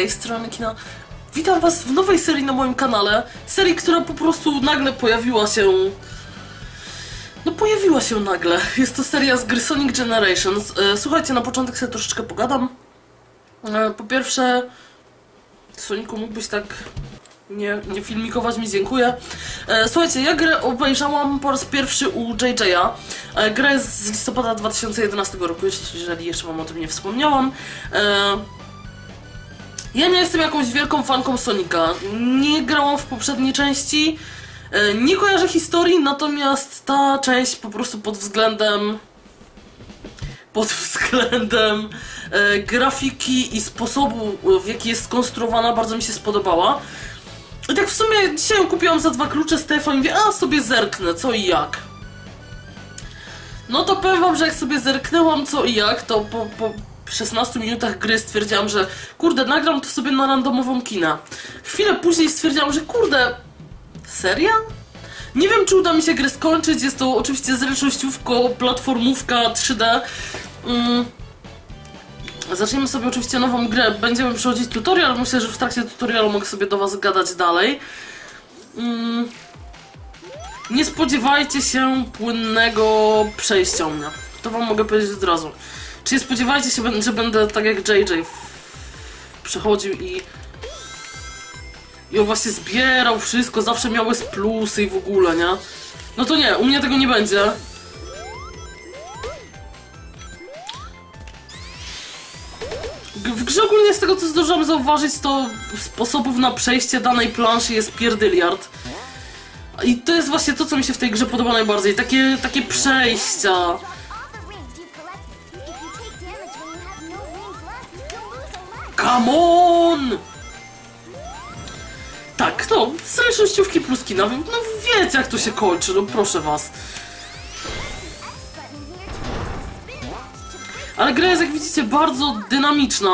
tej strony. Witam was w nowej serii na moim kanale. Serii, która po prostu nagle pojawiła się... No pojawiła się nagle. Jest to seria z gry Sonic Generations. E, Słuchajcie, na początek sobie troszeczkę pogadam. E, Po pierwsze... Soniku, mógłbyś tak nie, nie filmikować mi, dziękuję. E, słuchajcie, ja grę obejrzałam po raz pierwszy u JJ'a. E, jest z listopada 2011 roku, jeżeli jeszcze wam o tym nie wspomniałam. Ja nie jestem jakąś wielką fanką Sonika. Nie grałam w poprzedniej części. E, nie kojarzę historii, natomiast ta część po prostu pod względem pod względem e, grafiki i sposobu, w jaki jest skonstruowana, bardzo mi się spodobała. I tak w sumie dzisiaj kupiłam za dwa klucze telefonu i mówię, a sobie zerknę, co i jak. No to powiem wam, że jak sobie zerknęłam co i jak, to po, po 16 minutach gry stwierdziłam, że kurde, nagram to sobie na randomową kinę. Chwilę później stwierdziłam, że kurde, seria? Nie wiem, czy uda mi się grę skończyć, jest to oczywiście zręcznościówko, platformówka 3D. Mm. Zaczniemy sobie oczywiście nową grę, będziemy przechodzić tutorial, myślę, że w trakcie tutorialu mogę sobie do was gadać dalej. Mm. Nie spodziewajcie się płynnego przejścia mnie. To wam mogę powiedzieć od razu. Czy spodziewajcie się, że będę tak jak JJ przechodził i i on właśnie zbierał wszystko, zawsze miały z plusy i w ogóle, nie? No to nie, u mnie tego nie będzie. W grze ogólnie z tego co zdążyłam zauważyć, to sposobów na przejście danej planszy jest pierdyliard. I to jest właśnie to, co mi się w tej grze podoba najbardziej. Takie, takie przejścia. A life. Come on! Tak, no, zręcznościówki plus kina. No wiecie jak to się kończy, no proszę was. Ale gra jest, jak widzicie, bardzo dynamiczna.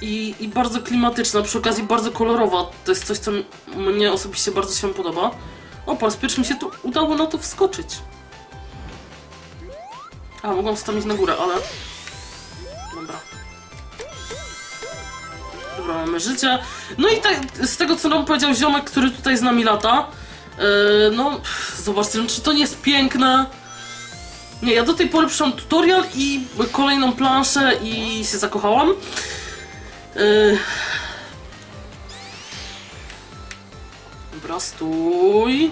I, I bardzo klimatyczna, przy okazji bardzo kolorowa. To jest coś, co mnie osobiście bardzo się podoba. O, po raz pierwszy mi się tu udało na to wskoczyć. A, mogłam wstąpić na górę, ale... Dobra, mamy życie. No i tak, z tego co nam powiedział ziomek, który tutaj z nami lata, yy, no, zobaczcie, no, czy to nie jest piękne? Nie, ja do tej pory przyszłam tutorial i kolejną planszę i się zakochałam. Yy... Dobra, stój.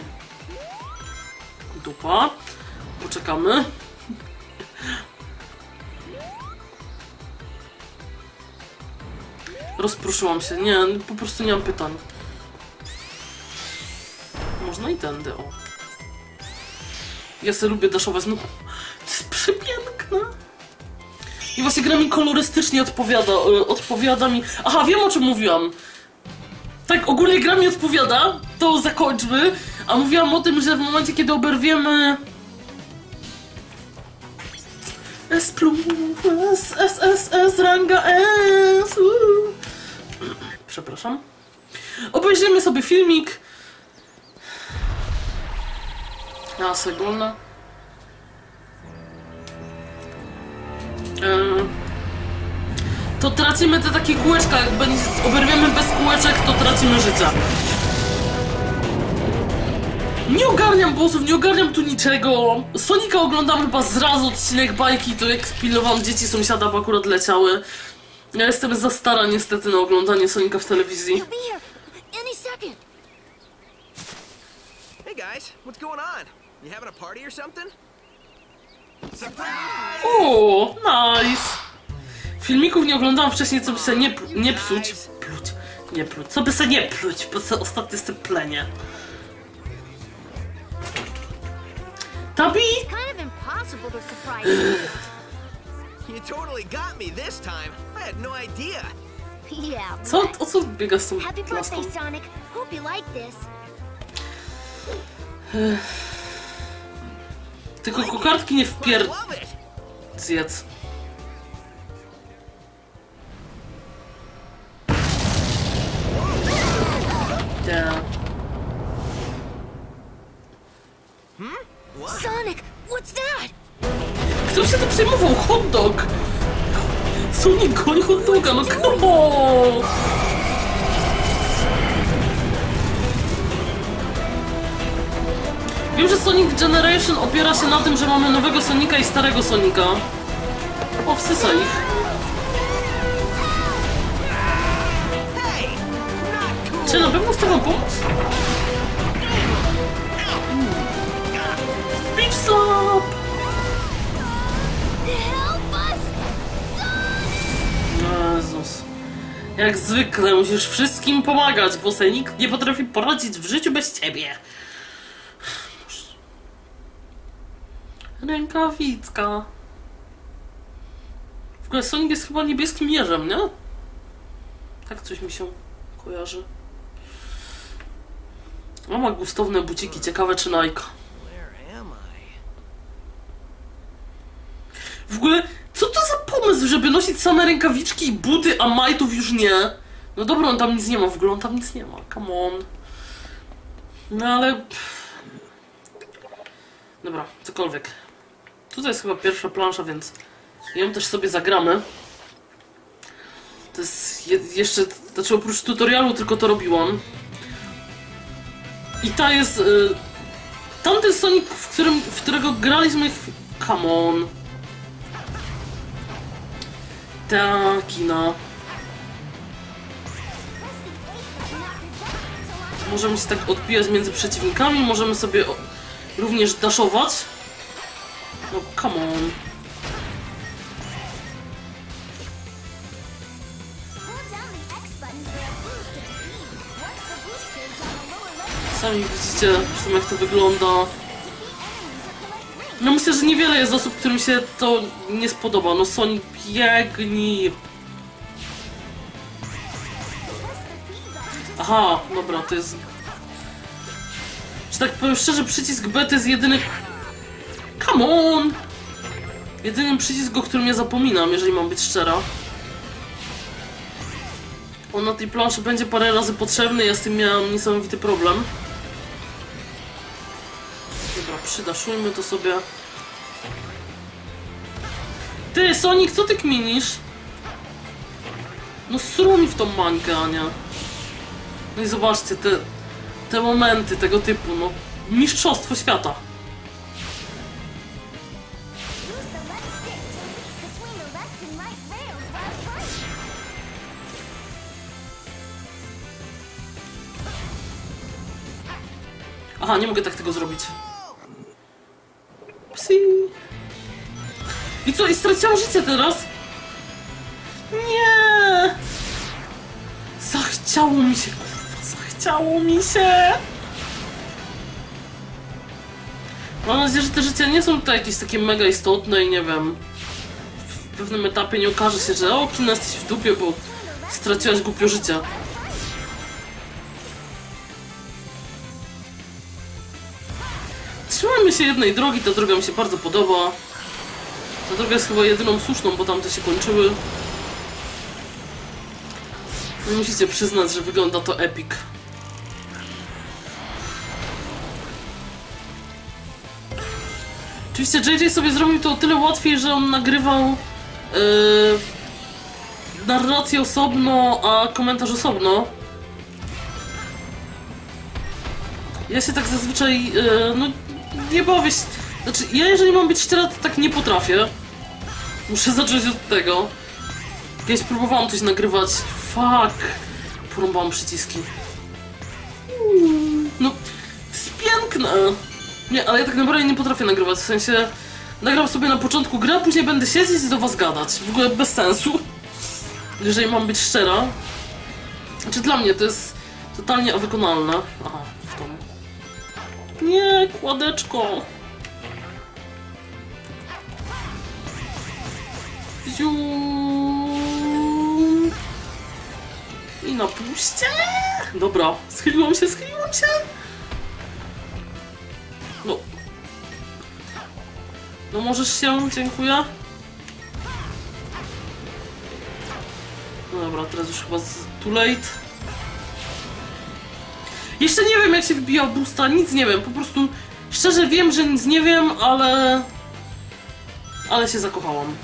Dupa. Poczekamy. Rozproszyłam się. Nie, po prostu nie mam pytań. Można i tędy, o. Ja sobie lubię daszować, no to jest przepiękne. I właśnie gra mi kolorystycznie odpowiada, y, odpowiada mi... Aha, wiem o czym mówiłam. Tak, ogólnie gra mi odpowiada, to zakończmy. A mówiłam o tym, że w momencie, kiedy oberwiemy... S plus, S, S, S, S, ranga S. Przepraszam. Obejrzymy sobie filmik. Segulna. Eee, to tracimy te takie kółeczka, jak oberwiemy bez kółeczek, to tracimy życie. Nie ogarniam bossów, nie ogarniam tu niczego. Sonika oglądam chyba z razu odcinek bajki, to jak pilnowałam dzieci sąsiada, bo akurat leciały. Ja jestem za stara niestety na oglądanie Sonika w telewizji. Hey guys, what's going on? You having a party or something? Nice! Filmików nie oglądałam wcześniej, co by se nie, nie psuć. Pluć, nie pluć. Co by se nie pluć, bo se ostatnio jestem plenie. Tabi? you. You totally got me this time. I had no idea. yeah. Co, right. o co biega z tą Happy birthday, Sonic. Hope you like this. Tylko kokardki nie I wpier... love it. zjedz. Yeah. Hmm? Sonic, what's that? Kto się to przejmował? Hot dog! Sonic goni hot doga, no come on! Wiem, że Sonic Generation opiera się na tym, że mamy nowego Sonika i starego Sonika. O, wsysa ich. Czy na pewno chcę wam pomóc? Beach slap! Jak zwykle musisz wszystkim pomagać, bo sobie nikt nie potrafi poradzić w życiu bez ciebie. Rękawicka. W ogóle Sonic jest chyba niebieskim jeżem, nie? Tak coś mi się kojarzy. A ma gustowne buciki, ciekawe czy Nike. W ogóle, co to za pomysł, żeby nosić same rękawiczki i buty, a majtów już nie? No dobra, on tam nic nie ma, w ogóle on tam nic nie ma, come on. No ale... Dobra, cokolwiek. Tutaj jest chyba pierwsza plansza, więc ją też sobie zagramy. To jest je jeszcze, znaczy oprócz tutorialu tylko to robiłam. I ta jest... Y tamten Sonic, w, którym, w którego graliśmy... Come on. Taki no. Możemy się tak odbijać między przeciwnikami, możemy sobie również daszować. No come on. Sami widzicie jak to wygląda. No myślę, że niewiele jest osób, którym się to nie spodoba. No Sonic biegnij. Aha, dobra, to jest... Że tak powiem szczerze, przycisk B to jest jedyny... Come on! Jedyny przycisk, o którym ja zapominam, jeżeli mam być szczera. On na tej planszy będzie parę razy potrzebny, ja z tym miałam niesamowity problem. Dobra, przydaszujmy to sobie. Ty, Sonic, co ty kminisz? No sru mi w tą mańkę, Ania. No i zobaczcie, te, te momenty tego typu, no mistrzostwo świata. Aha, nie mogę tak tego zrobić. I co, i straciłam życie teraz? Nie! Zachciało mi się, kurwa, zachciało mi się! Mam nadzieję, że te życia nie są tutaj jakieś takie mega istotne i nie wiem. W pewnym etapie nie okaże się, że o, kina jesteś w dupie, bo straciłaś głupio życia. Jednej drogi, ta droga mi się bardzo podoba. Ta droga jest chyba jedyną słuszną, bo tamte się kończyły. No musicie przyznać, że wygląda to epic. Oczywiście JJ sobie zrobił to o tyle łatwiej, że on nagrywał yy, narrację osobno, a komentarz osobno. Ja się tak zazwyczaj, yy, no nie się. Znaczy, ja jeżeli mam być szczera, to tak nie potrafię. Muszę zacząć od tego. Kiedyś próbowałam coś nagrywać. Fuck. Porąbałam przyciski. No, to jest piękne. Nie, ale ja tak naprawdę nie potrafię nagrywać. W sensie, nagram sobie na początku grę, później będę siedzieć i do was gadać. W ogóle bez sensu. Jeżeli mam być szczera. Znaczy, dla mnie to jest totalnie wykonalne. Aha. Nie, kładeczko. Ziu. I na puście. Dobra, schyliłam się, schyliłam się. No. No możesz się, dziękuję. No dobra, teraz już chyba too late. Jeszcze nie wiem jak się wbija boosta, nic nie wiem, po prostu szczerze wiem, że nic nie wiem, ale... Ale się zakochałam.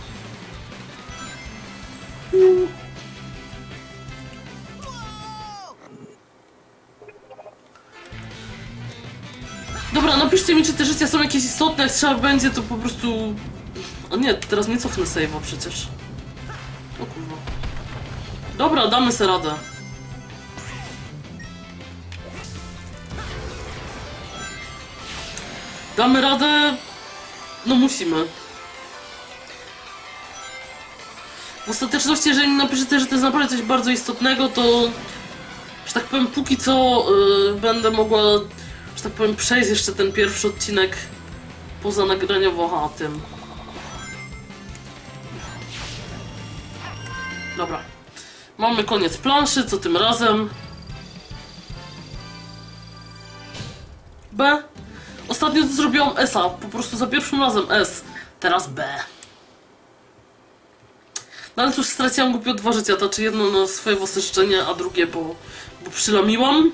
Dobra, napiszcie mi, czy te życia są jakieś istotne, jak trzeba będzie, to po prostu... O nie, teraz nie cofnę save'a przecież. O kurwa. Dobra, damy sobie radę. Damy radę... No musimy. W ostateczności, jeżeli mi napiszecie, że to jest naprawdę coś bardzo istotnego, to... Że tak powiem, póki co y, będę mogła, że tak powiem, przejść jeszcze ten pierwszy odcinek poza nagraniowo tym. Dobra. Mamy koniec planszy, co tym razem? B. Ostatnio zrobiłam S-a, po prostu za pierwszym razem S. Teraz B. No ale cóż, straciłam głupio dwa życia, to czy jedno na swoje własne życzenie, a drugie, bo, bo przylamiłam.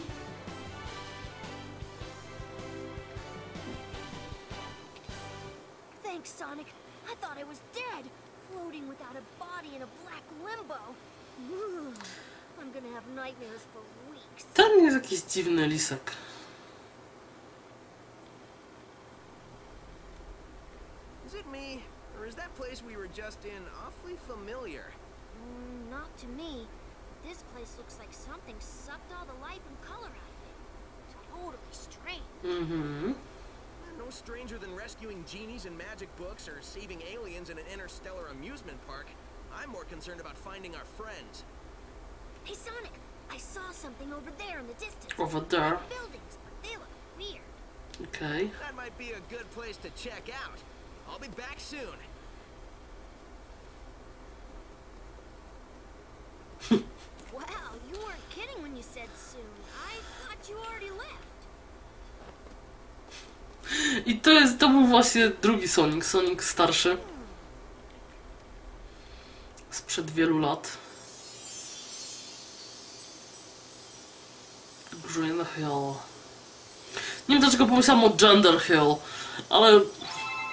Thanks, Sonic. I thought I Is it me, or is that place we were just in awfully familiar? Mm, not to me. This place looks like something sucked all the life and color out of it. Totally strange. Mm-hmm. No stranger than rescuing genies in magic books or saving aliens in an interstellar amusement park. I'm more concerned about finding our friends. Hey, Sonic, I saw something over there in the distance. Over there. Buildings, but they look weird. Okej. That might be a good place to check out. I'll be back soon. Wow, you weren't kidding when you said soon. I thought you already left. I to jest, to był właśnie drugi Sonic, Sonic starszy. Sprzed wielu lat. Green Hill. Nie wiem dlaczego pomyślałam o Gender Hill, ale...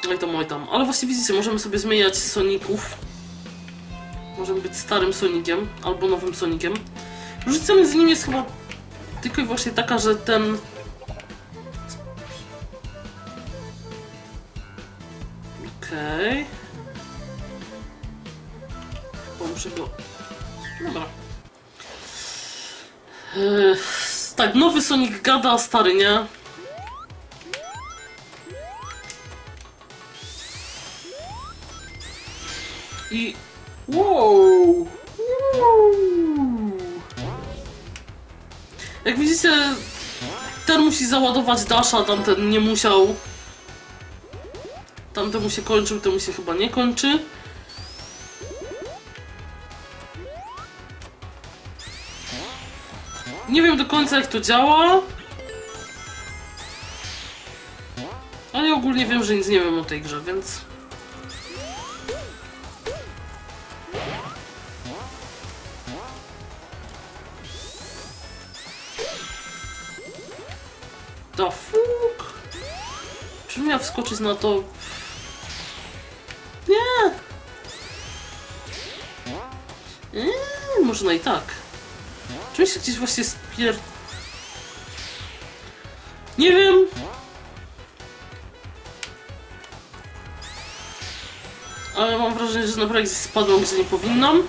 Oj tam, oj tam. Ale właśnie widzicie, możemy sobie zmieniać Soników. Możemy być starym Sonikiem, albo nowym Sonikiem. Różnica między nimi jest chyba tylko i wyłącznie taka, że ten Okej. Okay. Muszę go... Dobra. Eee, tak, nowy Sonic gada, stary nie. I... Wow! Wow! Jak widzicie, ten musi załadować Dasha, tamten nie musiał. Tamtemu się kończył, temu się chyba nie kończy. Nie wiem do końca jak to działa. Ale ogólnie wiem, że nic nie wiem o tej grze, więc... Da fuck? Czy miał wskoczyć na to? Nie! Eee, można i tak. Czy mi się gdzieś właśnie spier... Nie wiem! Ale mam wrażenie, że naprawdę spadłam, gdzie nie powinnam.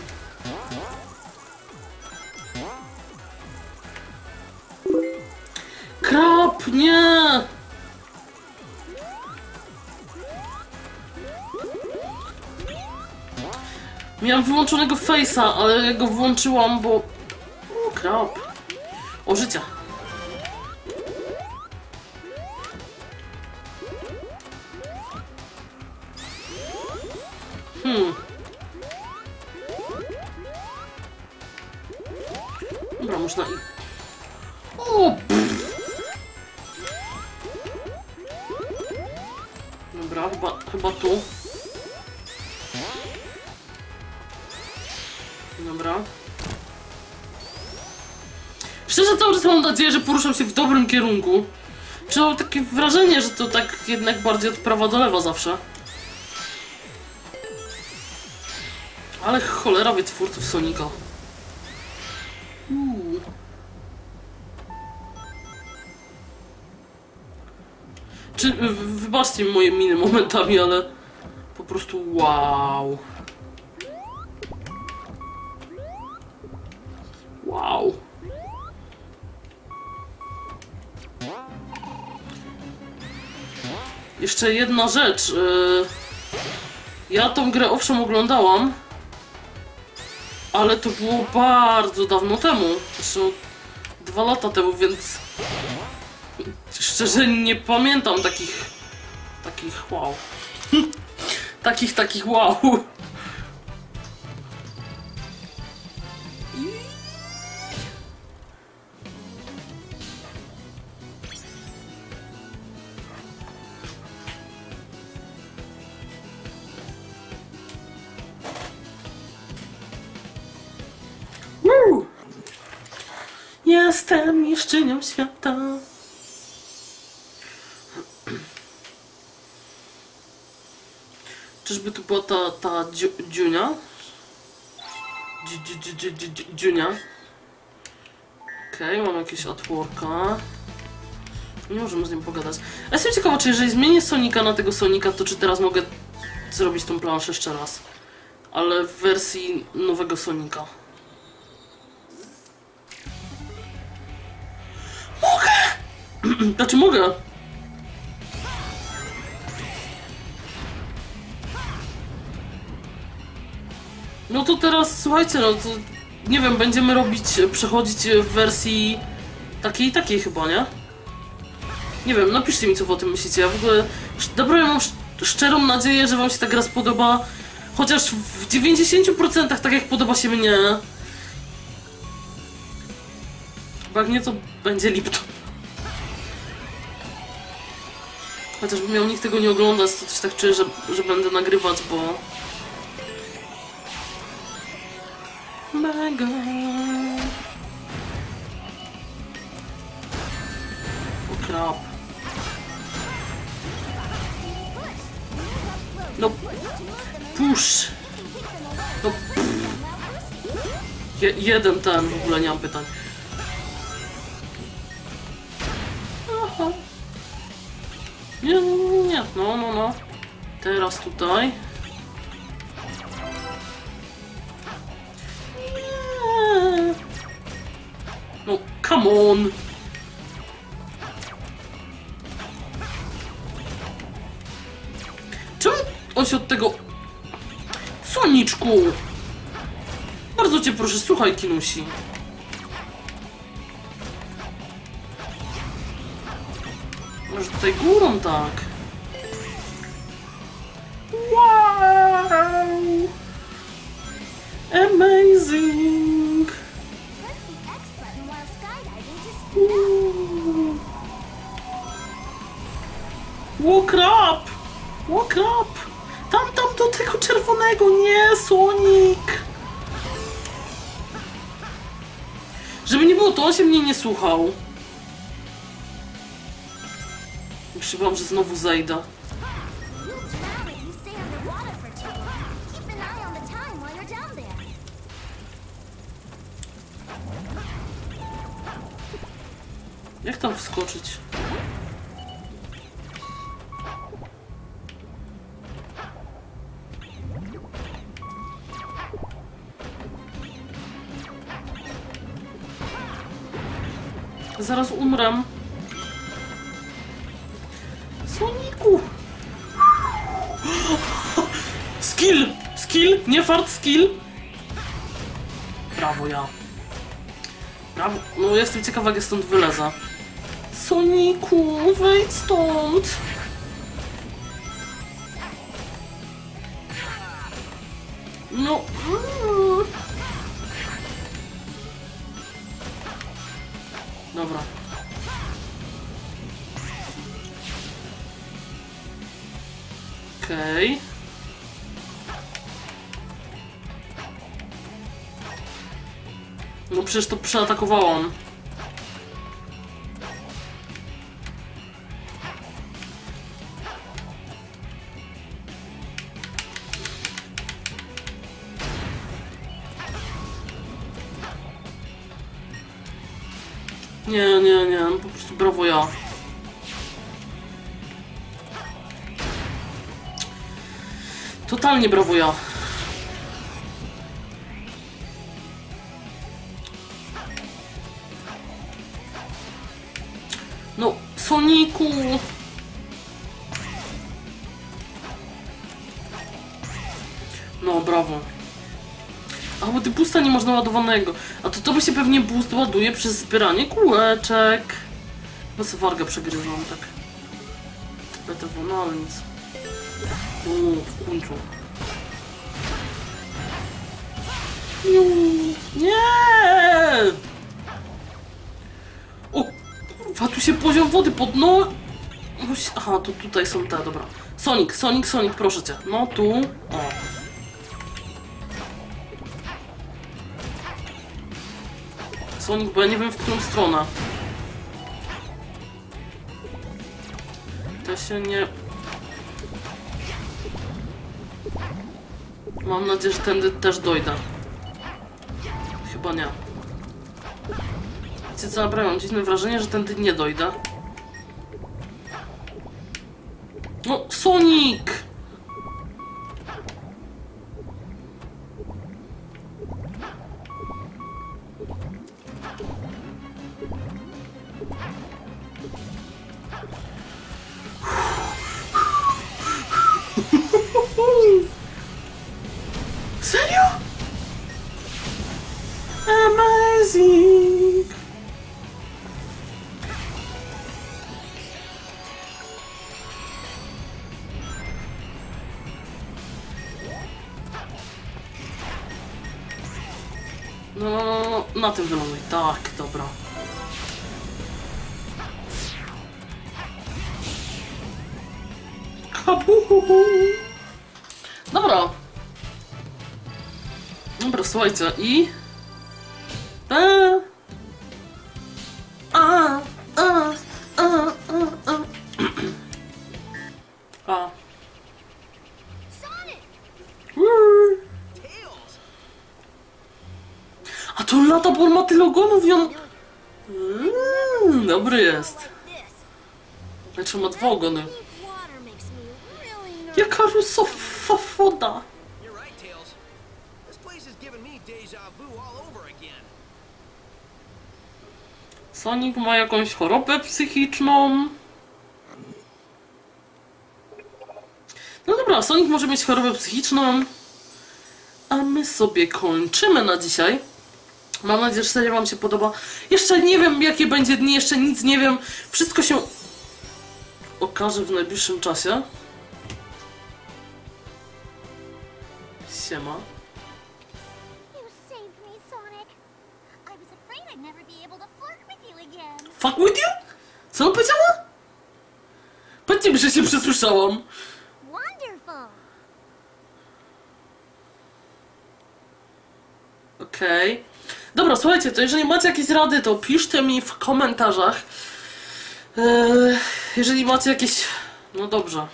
Miałam wyłączonego face'a, ale go włączyłam, bo... O, krap. O, życia. Hmm. Nadzieję, że poruszam się w dobrym kierunku. Czy mam takie wrażenie, że to tak jednak bardziej od prawa do lewa zawsze. Ale cholera wie twórców Sonika. Uuu. Czy, wybaczcie mi moje miny momentami, ale po prostu. Wow. Jeszcze jedna rzecz. y, Ja tą grę owszem oglądałam, ale to było bardzo dawno temu. Zresztą dwa lata temu, więc szczerze nie pamiętam takich takich wow. takich takich wow. Jestem mistrzynią świata. Czyżby tu była ta, ta dziu, dziunia? Dzi, dzi, dzi, dzi, dzi, dzi, dziunia. Okej, mam jakieś atworka. Nie możemy z nim pogadać. A jestem ciekawa, czy jeżeli zmienię Sonika na tego Sonika, to czy teraz mogę zrobić tą planszę jeszcze raz. Ale w wersji nowego Sonika. Mogę! Znaczy mogę. No to teraz słuchajcie, no to nie wiem, będziemy robić, przechodzić w wersji takiej takiej chyba, nie? Nie wiem, napiszcie mi co wy o tym myślicie. Ja w ogóle naprawdę mam sz- szczerą nadzieję, że wam się ta gra spodoba. Chociaż w 90% tak jak podoba się mnie. Bo jak nie, to będzie lipto. Chociażby miał nikt tego nie oglądać, to coś tak czuję, że, że będę nagrywać, bo... Mega. O krap. No. Push. No. Je, jeden ten, w ogóle nie mam pytań. Teraz tutaj. No, come on. Czemu on się od tego... Soniczku! Bardzo cię proszę, słuchaj, Kinusi. Może tutaj górą tak. Speed up. Uuu. Walk up! Walk up! Tam, tam do tego czerwonego! Nie, Sonic! Żeby nie było, to on się mnie nie słuchał. Przybam, że znowu zejdę. Jak tam wskoczyć? Zaraz umrę. Soniku! Skill! Skill! Nie fart, skill! Brawo ja. Brawo. No jestem ciekawa jak ja stąd wylezę. Soniku, wejdź stąd! No. mm. Dobra. Okej. Okay. przecież to przeatakowałam. Nie, nie, nie, po prostu brawo ja. Totalnie brawo ja. No, Soniku! No, brawo. A bo ty boosta nie można ładowanego. A to to by się pewnie boost ładuje przez zbieranie kółeczek. No co wargę przegryzłam, tak. BTW, no ale nic. Uuu, w końcu. Nie! Kurwa, tu się poziom wody pod... No... Aha, to tutaj są te, dobra. Sonic, Sonic, Sonic, proszę cię. No tu. O. Sonic, bo ja nie wiem w którą stronę. To się nie... Mam nadzieję, że tędy też dojdę. Chyba nie. Wiecie co, naprawdę mam dziwne wrażenie, że tędy nie dojdę. No, Sonic! No, na tym wyląduj. Tak, dobra. Kabuhu! Dobra. Dobra, słuchajcie, i... dobry jest. Znaczy ma dwa ogony. Jaka again. Sonic ma jakąś chorobę psychiczną. No dobra, Sonic może mieć chorobę psychiczną. A my sobie kończymy na dzisiaj. Mam nadzieję, że seria Wam się podoba. Jeszcze nie wiem, jakie będzie dni, jeszcze nic nie wiem. Wszystko się okaże w najbliższym czasie. Siema. Fuck with you? Co ona powiedziała? Powiedzcie mi, że się przesłyszałam. Okej. Dobra, słuchajcie, to jeżeli macie jakieś rady, to piszcie mi w komentarzach. Eee, jeżeli macie jakieś... No dobrze.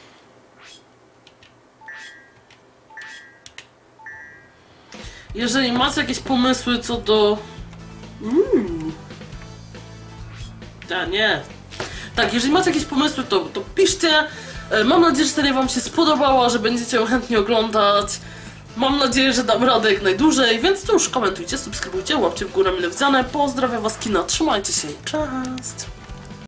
Jeżeli macie jakieś pomysły co do... Uuu. A nie. Tak, jeżeli macie jakieś pomysły, to, to piszcie. E, Mam nadzieję, że seria Wam się spodobała, że będziecie ją chętnie oglądać. Mam nadzieję, że dam radę jak najdłużej, więc cóż, komentujcie, subskrybujcie, łapcie w górę mile widziane. Pozdrawiam Was kina, trzymajcie się cześć!